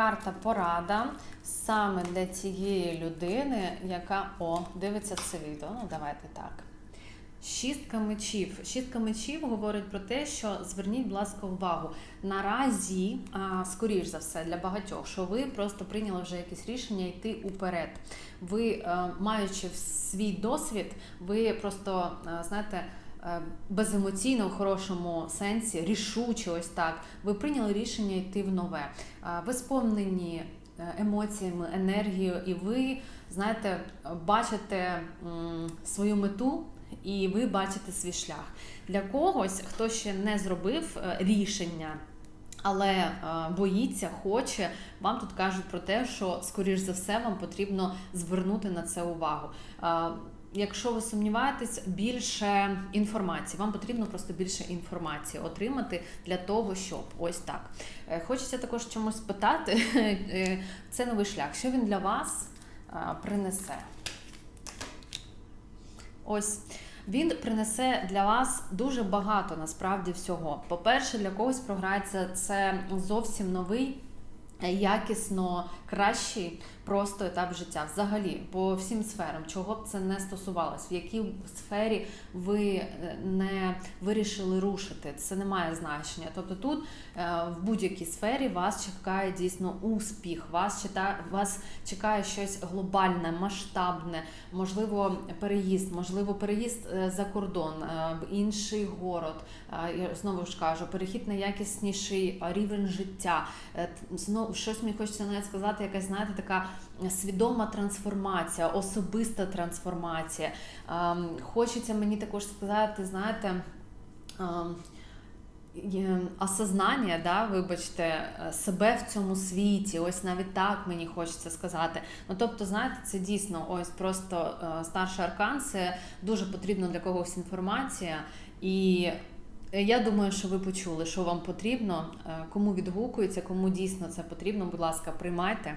карта порада саме для цієї людини, яка о, дивиться це відео. Ну, давайте так. Шістка мечів. Шістка мечів говорить про те, що зверніть, будь ласка, увагу. Наразі, скоріш за все, для багатьох, що ви просто прийняли вже якесь рішення йти уперед. Ви, е, маючи свій досвід, ви просто е, знаєте. Е, Беземоційно, в хорошому сенсі, рішуче, ось так. Ви прийняли рішення йти в нове. Е, Ви сповнені е, емоціями, енергією, і ви знаєте, бачите свою мету, і ви бачите свій шлях. Для когось, хто ще не зробив рішення. Але боїться, хоче, вам тут кажуть про те, що скоріш за все вам потрібно звернути на це увагу. Якщо ви сумніваєтесь, більше інформації. Вам потрібно просто більше інформації отримати для того, щоб ось так. Е, Хочеться також чомусь спитати. е, Це новий шлях. Що він для вас е, принесе? Ось він принесе для вас дуже багато насправді всього. По-перше, для когось програється це зовсім новий. Якісно кращий просто етап життя взагалі по всім сферам, чого б це не стосувалось, в якій сфері ви е, не вирішили рушити, це не має значення. Тобто тут е, в будь-якій сфері вас чекає дійсно успіх, вас читає, вас чекає щось глобальне, масштабне, можливо, переїзд, можливо, переїзд е, за кордон, інший город. Я знову ж кажу, перехід на якісніший рівень життя. Знову щось мені хочеться навіть сказати, якась знаєте, така свідома трансформація, особиста трансформація. Ем, Хочеться мені також сказати, знаєте. ем, осознання, да, вибачте, е, себе в цьому світі. Ось навіть так мені хочеться сказати. Ну тобто, знаєте, це дійсно ось просто е, старший аркан, це дуже потрібна для когось інформація. І я думаю, що ви почули, що вам потрібно, е, кому відгукується, кому дійсно це потрібно. Будь ласка, приймайте.